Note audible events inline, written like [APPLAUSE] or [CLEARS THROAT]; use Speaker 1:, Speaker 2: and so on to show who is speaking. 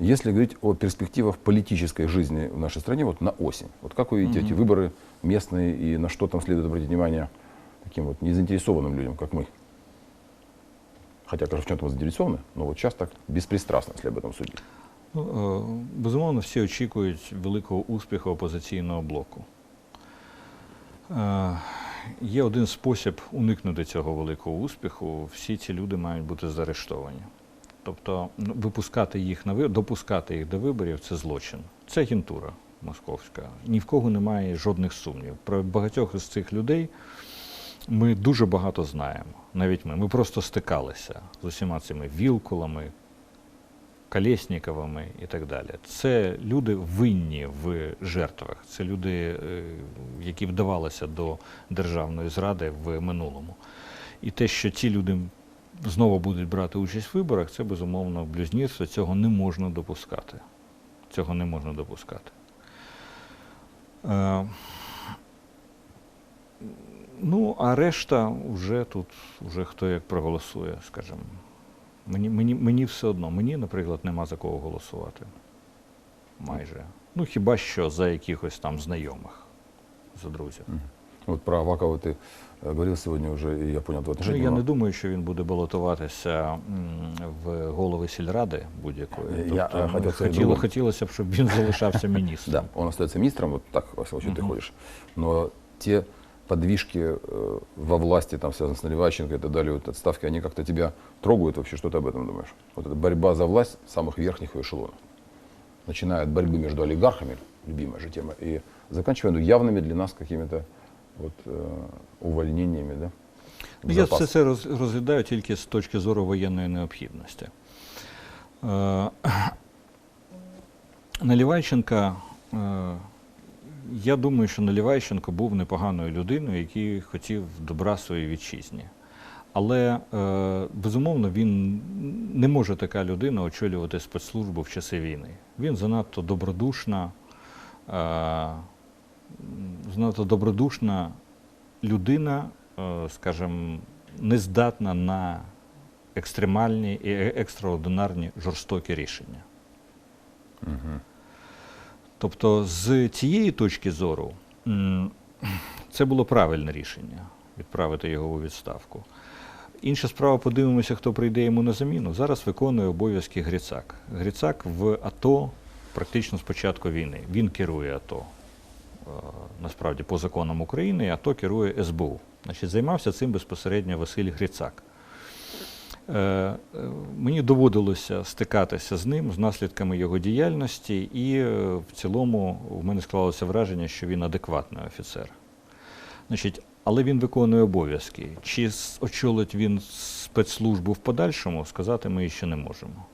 Speaker 1: Если говорить о перспективах политической жизни в нашей стране вот на осень, вот как вы видите эти выборы местные и на что там следует обратить внимание таким вот незаинтересованным людям, как мы? Хотя, конечно, в чем-то мы заинтересованы, но вот сейчас так беспристрастно, если об этом судить.
Speaker 2: Ну, е, безумовно, всі очікують великого успіху опозиційного блоку. Е, Є один спосіб уникнути цього великого успіху. Всі ці люди мають бути заарештовані. Тобто ну, випускати їх на допускати їх до виборів це злочин. Це агентура московська. Ні в кого немає жодних сумнівів. Про багатьох із цих людей ми дуже багато знаємо. Навіть ми. Ми просто стикалися з усіма цими вілкулами, Колєсніковими і так далі. Це люди винні в жертвах. Це люди, е, які вдавалися до державної зради в минулому. І те, що ці люди знову будуть брати участь в виборах, це безумовно блюзнірство. Цього не можна допускати. Цього не можна допускати. Е, ну, а решта вже тут, вже хто як проголосує, скажімо. Мені, мені, мені все одно, мені, наприклад, нема за кого голосувати. Майже. Ну, хіба що за якихось там знайомих, за друзів.
Speaker 1: Вот про Авакова ты э, говорил сегодня уже, и я понял твое
Speaker 2: Ну,
Speaker 1: отношение.
Speaker 2: я
Speaker 1: но-
Speaker 2: не думаю, що він буде балотуватися м, в голови сільради будь-якої.
Speaker 1: Е, я,
Speaker 2: Тобто,
Speaker 1: е,
Speaker 2: ну,
Speaker 1: хотів сказати
Speaker 2: хотіло,
Speaker 1: другому.
Speaker 2: хотілося б, щоб він залишався [LAUGHS] міністром.
Speaker 1: Да, он остается министром, вот так, во всяком случае, ты ходишь. Но те подвижки э, во власти, там, связанные с Наливайченко и так далее, вот отставки, они как-то тебя трогают вообще? Что ты об этом думаешь? Вот эта борьба за власть самых верхних эшелонов. Начиная от борьбы между олигархами, любимая же тема, и заканчивая ну, явными для нас какими-то вот, э, увольнениями, да?
Speaker 2: Ну, Я все це розглядаю тільки з точки зору воєнної необхідності. Е, [CLEARS THROAT] Наливайченка, е, я думаю, що Наливайченко був непоганою людиною, який хотів добра своїй вітчизні. Але, е, безумовно, він не може така людина очолювати спецслужбу в часи війни. Він занадто добродушна, е, занадто добродушна людина, е, скажімо, не здатна на екстремальні і е- екстраординарні жорстокі рішення. Тобто, з цієї точки зору, це було правильне рішення відправити його у відставку. Інша справа, подивимося, хто прийде йому на заміну. Зараз виконує обов'язки Грицак. Грицак в АТО практично з початку війни. Він керує АТО. Е, Насправді, по законам України, АТО керує СБУ. Значить, займався цим безпосередньо Василь Грицак. Е, е, Мені доводилося стикатися з ним, з наслідками його діяльності, і в цілому в мене склалося враження, що він адекватний офіцер. Значить, але він виконує обов'язки. Чи очолить він спецслужбу в подальшому, сказати ми ще не можемо.